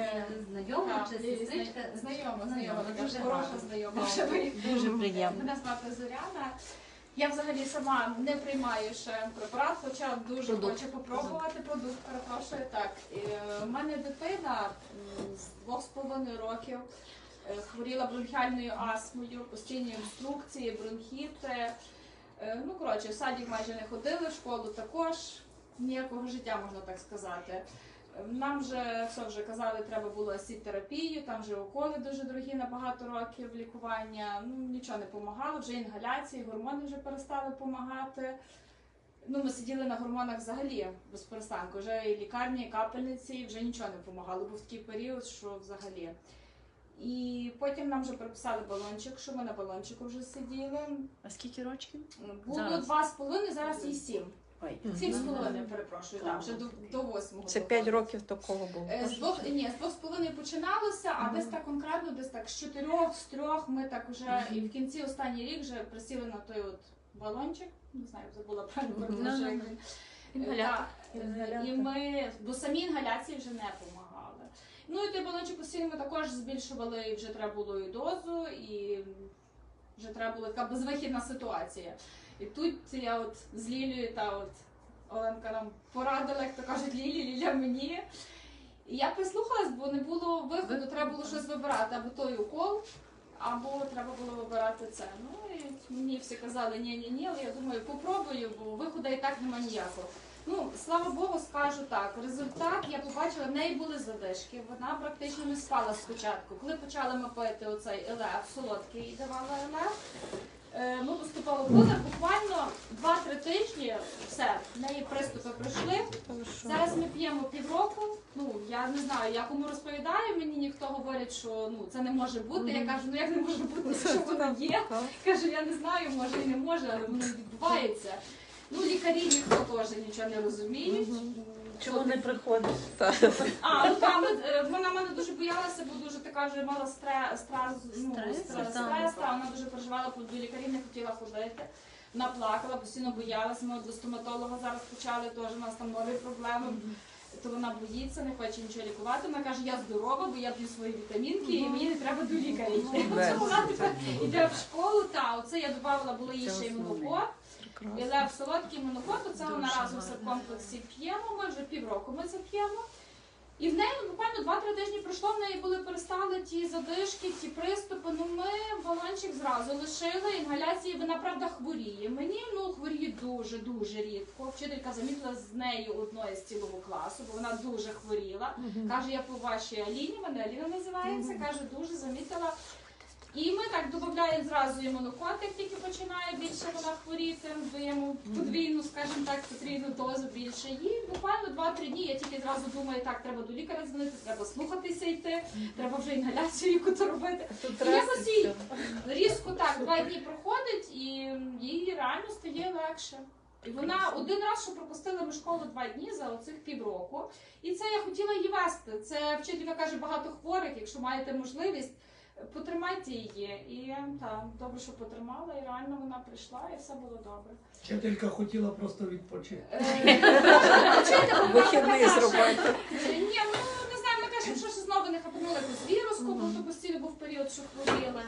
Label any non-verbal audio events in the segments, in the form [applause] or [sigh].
Е, знайома чи і сестричка? зна- Знайома, знайома, дуже хороша гарно. знайома. Ви- Дуже приємно. Мене звати Зоряна. Я взагалі сама не приймаю ще препарат, хоча дуже Продукт. хочу попробувати продукт, перепрошую. Так, у мене дитина м, з двох з половиною років е, хворіла бронхіальною астмою, постійні обструкції, бронхіти. Е, Ну, коротше, в садик майже не ходили, в школу також. Ніякого життя, можна так сказати. Нам вже все вже казали, треба було сіт-терапію, там вже уколи дуже дорогі на багато років лікування. Ну нічого не допомагало, вже інгаляції, гормони вже перестали допомагати. Ну, ми сиділи на гормонах взагалі без перестанку. Вже і лікарні, і капельниці, і вже нічого не допомагало. Був такий період, що взагалі. І потім нам вже приписали балончик, що ми на балончику вже сиділи. А скільки років? Було два з половиною, зараз їй сім. Ой. Сім з половиною, перепрошую, так, вже до, до восьмого. Це. 5 років такого було. Е, З двох ні, з двох з половиною починалося, а десь так конкретно, десь так з чотирьох, з трьох ми так вже і в кінці останній рік вже присіли на той от балончик. Не знаю, забула правильно як. Інгалятор. Е, е, Інгалятор. І ми, бо самі інгаляції вже не допомагали. Ну і той балончик постійно ми також збільшували, і вже треба було і дозу, і вже треба була така безвихідна ситуація. І тут я от з Лілією та от Оленка нам порадила, як то кажуть, Лілі, Ліля мені. І я прислухалась, бо не було виходу, треба було щось вибирати, або той укол, або треба було вибирати це. Ну і мені всі казали ні, ні, ні, але я думаю, попробую, бо виходу і так нема ніякого. Ну, слава Богу, скажу так. Результат я побачила, в неї були задишки. Вона практично не спала спочатку. Коли почали ми пити оцей ЛФ, солодкий давала ЛФ, е, ми поступали в буквально 2-3 тижні, все, в неї приступи пройшли. Зараз ми п'ємо півроку. Ну я не знаю, я кому розповідаю, мені ніхто говорить, що ну це не може бути. Я кажу, ну як не може бути, якщо воно є. Кажу, я не знаю, може і не може, але воно відбувається. Ну, лікарі ніхто теж нічого не розуміють. Чому не приходиш? А, ну там е, вона мене боялася, бо дуже така вже мала стрес, стрес, ну, Стрес, стрес, так. стрес, та, вона дуже переживала, бо до лікарів не хотіла ходити. Вона плакала, постійно боялася. Ми от до стоматолога зараз почали, теж у нас там нові проблеми. То вона боїться, не хоче нічого лікувати. Вона каже, я здорова, бо я п'ю свої вітамінки і мені не треба до лікаря йти. Оце вона тепер йде в школу. Та оце я додавала було їй ще й молоко. І лев солодкий монокот, це вона разом все в комплексі п'ємо. Ми вже півроку ми це п'ємо. І в неї ну, буквально 2-3 тижні пройшло, в неї були перестали ті задишки, ті приступи. Ну ми баланчик зразу лишили, інгаляції, вона правда хворіє. Мені ну хворіє дуже дуже рідко. Вчителька замітила з нею одної з цілого класу, бо вона дуже хворіла. Каже, я по вашій Аліні, мене Аліна називається, каже, дуже замітила. І ми так додаємо зразу імунокот, як тільки починає більше вона хворіти, даємо подвійну, скажімо так, потрібну дозу більше. І буквально 2-3 дні я тільки зразу думаю, так, треба до лікаря дзвонити, треба слухатися йти, треба вже інгаляцію яку-то робити. І якось їй різко так, два дні проходить, і їй реально стає легше. І вона один раз, що пропустила ми школу два дні за оцих півроку. І це я хотіла її вести. Це вчителька каже, багато хворих, якщо маєте можливість, потримайте її. І так, добре, що потримала, і реально вона прийшла, і все було добре. Вчителька хотіла просто відпочити. Е, Вихідний зробити. Ні, ну не знаю, ми кажемо, що знову не хапанули якусь віруску, бо то постійно був період, що хворіли.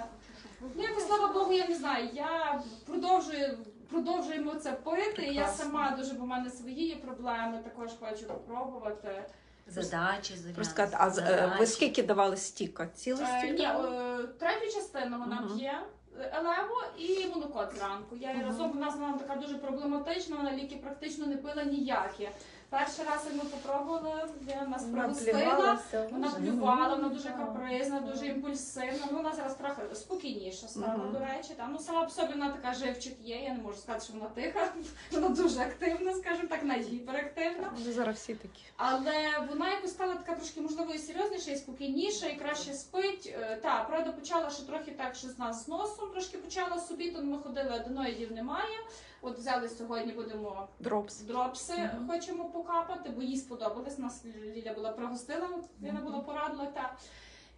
Ну, якось, слава Богу, я не знаю. Я продовжую. Продовжуємо це пити. і Я сама дуже, бо в мене свої є проблеми, також хочу попробувати. Задачі. Розказати, а е, ви скільки давали стіка? Цілий Е, ні, е, третю частину вона Мгм. п'є. е, Елево і монокот зранку. Я її разом у нас вона така дуже проблематична, вона ліки практично не пила ніякі. Перший раз ми попробували, я нас пригостила. Вона плювала, вона дуже капризна, дуже імпульсивна. Ну, вона зараз трохи спокійніша стала, до речі. Там, ну, сама по собі вона така живчик є, я не можу сказати, що вона тиха. [laughs] Вона дуже активна, скажімо так, навіть гіперактивна. Ну, Зараз всі такі. Але вона якось стала така трошки, можливо, і серйозніша, і спокійніша, і краще спить. Е, Та, правда, почала ще трохи так, що з нас з носом трошки почала собі, то ми ходили, аденоїдів немає. От взяли сьогодні, будемо Дропс. дропси хочемо покапати, бо їй сподобалось. Нас Ліля була пригостила, вона була порадила. Та.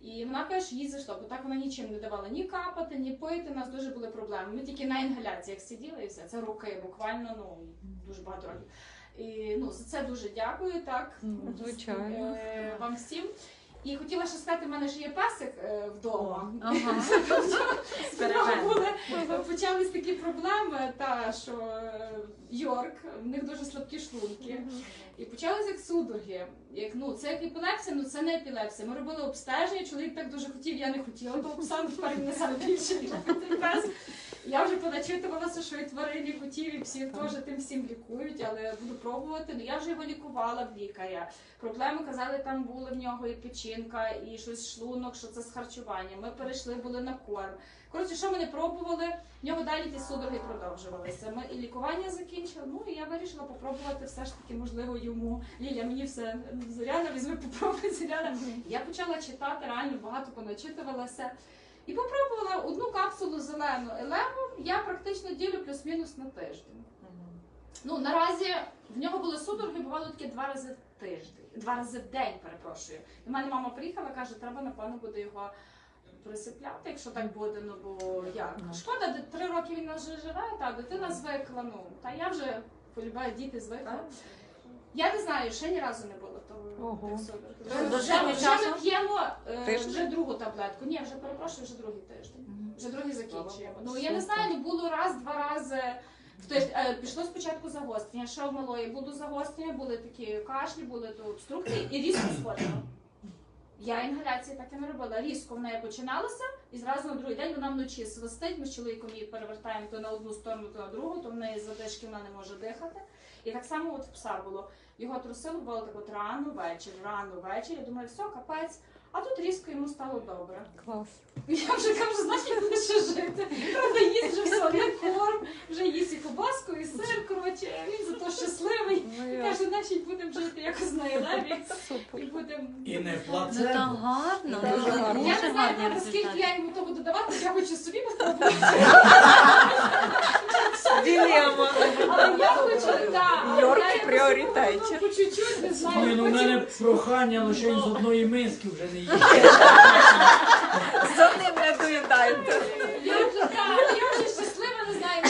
І вона каже, що їй зайшло, бо так вона нічим не давала ні капати, ні пити. У нас дуже були проблеми. Ми тільки на інгаляціях сиділи і все. Це роки, буквально ну дуже багато років. І ну за це дуже дякую. Так Звичайно. Е, вам всім. І хотіла ще сказати, в мене ж є песик е, вдома. Ага. [laughs] Були, почались такі проблеми, та що е, Йорк, в них дуже слабкі шлунки. І почалися як судороги. Як ну це як епілепсія, ну це не епілепсія. Ми робили обстеження. Чоловік так дуже хотів, я не хотіла пса, ну, тепер не саме більше пес. Я вже поначитувалася, що і тварин, і котів, і псів теж тим всім лікують, але буду пробувати. Ну я вже його лікувала в лікаря. Проблеми казали, там були в нього і печінка, і щось шлунок, що це з харчуванням. Ми перейшли, були на корм. Коротше, що ми не пробували, в нього далі ті судороги продовжувалися. Ми і лікування закінчили. Ну і я вирішила попробувати все ж таки, можливо, йому. Ліля, мені все Зоряна, візьми, попробуй Зоряна. Я почала читати, реально багато поначитувалася. І попробувала одну капсулу зелену елеву. Я практично ділю плюс-мінус на тиждень. Ну наразі в нього були судороги, бувало таке два рази тиждень, два рази в день, перепрошую. До мене мама приїхала, каже, треба напевно буде його присипляти, якщо так буде. Ну бо як шкода, де три роки він вже живе, та дитина звикла. Ну та я вже полюбаю діти звикли. Я не знаю, ще ні разу не було того Вже, ми п'ємо е, вже другу таблетку. Ні, вже перепрошую, вже другий тиждень. Вже другий закінчуємо. Ну я не знаю, ну було раз, два рази. Тобто е, пішло спочатку загострення, ще в малої було загострення, були такі кашлі, були то обструкції і різко сходило. Я інгаляції так і не робила. Різко в неї починалося, і зразу на другий день вона вночі свистить. Ми з чоловіком її перевертаємо то на одну сторону, то на другу, то в неї задишки вона не може дихати. І так само от пса було. Його трусило, було так от рано вечір, рано вечір. Я думаю, все, капець. А тут різко йому стало добре. Клас. Я вже кажу, значить буде ще жити. Правда, їсть вже все, не корм, вже їсть і кобаску, і сир, коротше, він зато щасливий. Ну, І я- каже, значить будемо жити якось на Єлеві. І будемо. І не Ну так гарно, Так, дуже гарно. Я дуже не знаю, гарні правда, скільки результати. я йому то буду давати, я хочу собі попробувати. Дилема. Але я хочу, так. Йорк пріоритеті. ну, По чуть-чуть, не знаю. Ні, ну в потім- мене прохання лише з одної миски вже не їсть. [laughs] За ним не доїдайте. Я вже так, я вже щаслива, не знаю.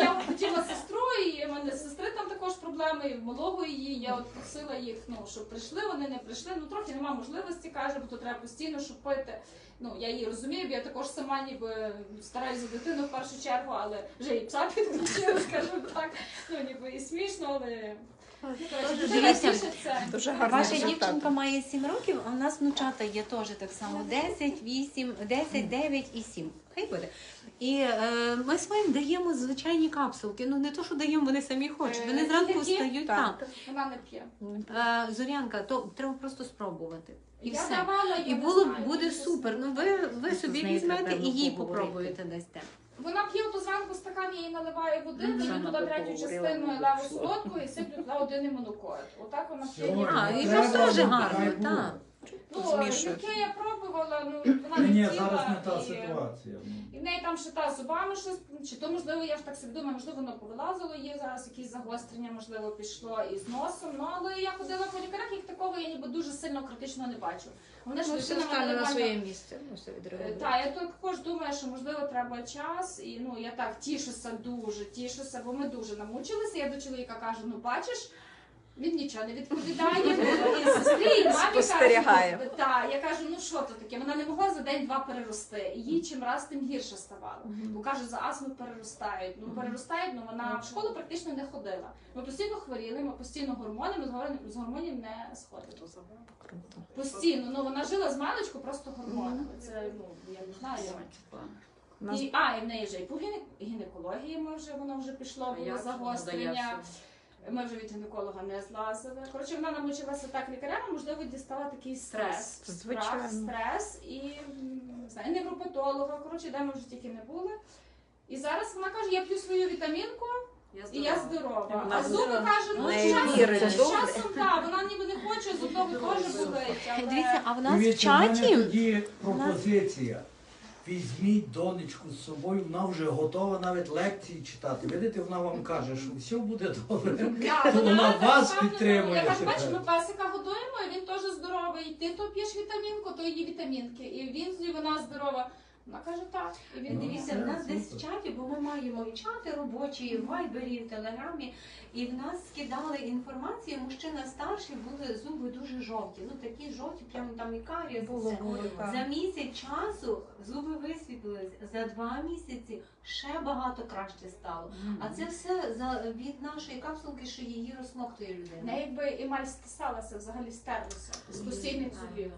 Я хотіла сестру, і в мене сестри там також проблеми, і в малого її. Я от просила їх, ну щоб прийшли, вони не прийшли. Ну трохи нема можливості, каже, бо то треба постійно щоб пити. Ну я її розумію, бо я також сама ніби стараюся за дитину в першу чергу, але вже і пса підключила, скажу так. Ну ніби і смішно, але Дивіться. Дуже гарний Ваша дівчинка має 7 років, а у нас внучата є теж так само 10, 8, 10, 9 і 7. Хай буде. І е, ми своїм даємо звичайні капсулки. Ну не то, що даємо, вони самі хочуть. Вони Е, зранку встають. Так. Вона не п'є. Е, Зорянка, то треба просто спробувати. І я все. давала, я І не було знаю, буде супер. Ну ви, ви собі нею візьмете треба і їй поговорити. попробуєте дасте. Вона п'є ото зранку стакан, я їй наливаю води, даю туди третю частину леву солодку і сиплю туди один імунокоїд. Отак вона п'є. А, і це теж гарно, так. Ну, яке я пробувала, ну Ні, зараз не та ситуація. ну. І в неї там ще та зубами щось, чи то можливо, я ж так собі думаю, можливо, воно повилазило, є зараз якісь загострення, можливо, пішло і з носом. Ну але я ходила по лікарях, як такого я ніби дуже сильно критично не бачу. Вони ж Ну, все стане на своє місце. Ну, все відреагує. Так, я також думаю, що можливо треба час, і ну я так тішуся дуже, тішуся, бо ми дуже намучилися. Я до чоловіка кажу: ну бачиш. Він нічого не відповідає, і сестрі, і мамі Спостерігає. кажу, так, я кажу, ну що то таке? Вона не могла за день-два перерости. І їй чим раз тим гірше ставало. Бо каже, за астму переростають. Ну переростають, ну вона в школу практично не ходила. Ми постійно хворіли, ми постійно гормони, ми з гормонів, з гормонів не сходили. Круто. Постійно, ну вона жила з маличку просто гормонами. Це ну я не знаю. Нас- І, а, і в неї вже і по гіне- гінекології ми вже воно вже пішло, було загострення. Ми вже від гінеколога не злазили. Коротше, вона намучилася так лікарями, можливо, дістала такий стрес. Стрес, Страх, стрес і не знаю, невропатолога. Коротше, де ми вже тільки не були. І зараз вона каже, я п'ю свою вітамінку. І я здорова. Вона А зуби здорова. каже, ну з часом, з часом, так, вона ніби не хоче, зубного теж болить. але- Дивіться, а в нас в Дивіться, в чаті. тоді пропозиція. Візьміть донечку з собою, вона вже готова навіть лекції читати. Видите, вона вам каже, що все буде добре. Да, Вона вас напевно, підтримує Я кажу, тепер. бачиш, ми песика годуємо, і він теж здоровий. Ти то п'єш вітамінку, то її вітамінки. І він і вона здорова. Вона каже так. І він Ну, Дивіться, в нас десь в чаті, бо ми маємо і чати робочі, і в вайбері, і в телеграмі, і в нас скидали інформацію. Мужчина старший були зуби дуже жовті. Ну такі жовті, прямо там і карі. Було. За місяць часу зуби висвітлились, за два місяці ще багато краще стало. А це все за від нашої капсулки, що її розсмоктує В людина. неї якби емаль сталася, взагалі стерлася з постійних зубів.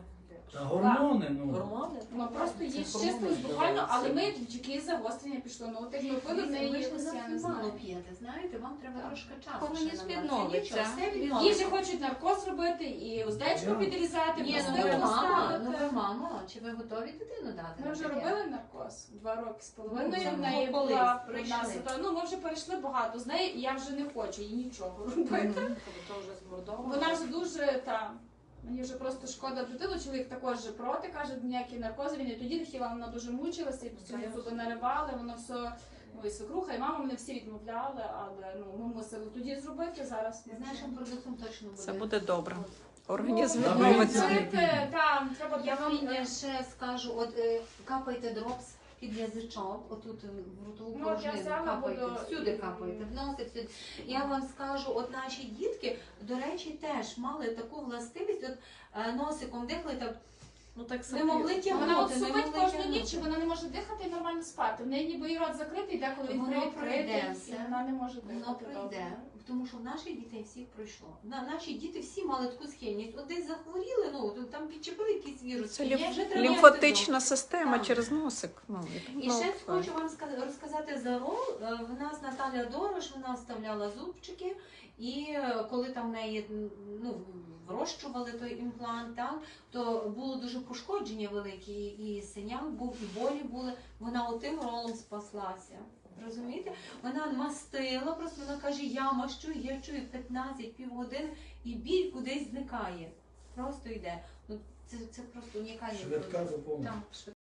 Та гормони, ну. Гормони? Ну просто Це чисто гормони буквально, але ми здавалося. які загострення пішло. Ну от як ми пили, неї Ви я не знаю. п'єте, знаєте, вам треба трошки часу. Організм ще відновиться. Нічого, все Їй відновиться. же хочуть наркоз робити і уздечку Я- підрізати, Ні, ну ви мама, ну ви мама, чи ви готові дитину дати? Ми на вже таке? робили наркоз два роки з Ну, половиною. це В неї була прийшла прийшли. Ну ми вже перейшли багато з неї, і я вже не хочу їй нічого робити. То вже змордовано. Вона вже дуже там. Мені вже просто шкода дитину. Чоловік також же проти каже, ніякі наркози. Він і тоді не хотіла, вона дуже мучилася, і постійно зуби наривали. Воно все ну і свекруха, і мама мене всі відмовляли, але ну ми мусили тоді зробити зараз. З нашим продуктом точно буде. Це буде добре. Організм Ну, відновиться. Там треба Я вам ще скажу, от е, капайте дропс під язичок, отут е, в ротову Ну, порожнину капаєте, буду- всюди капаєте, в носик, всюди. Я вам скажу, от наші дітки, до речі, теж мали таку властивість, от е, носиком дихали, так Ну так не могли тягнути, не могли. Ніч, вона не може дихати і нормально спати. В неї ніби і рот закритий, деколи він Воно пройде і вона не може дихати. Воно пройде, тому що в наших дітей всіх пройшло. На наші діти всі мали таку схильність. От десь захворіли, ну там підчепили якийсь вірус. Це і лімф- вже треба лімфатична система Так. через носик. Ну, і ще ну, хочу вам розказати за рол. Е, В нас Наталя Дорош, вона вставляла зубчики, і е, коли там в неї ну, врощували той імплант, так, то було дуже пошкодження велике, і синяк був, і болі були. Вона отим ролом спаслася. Розумієте? Вона мастила, просто вона каже, я мащу, я чую 15 півгодини, і біль кудись зникає. Просто йде. Ну, це, це просто унікальний Швидка допомога.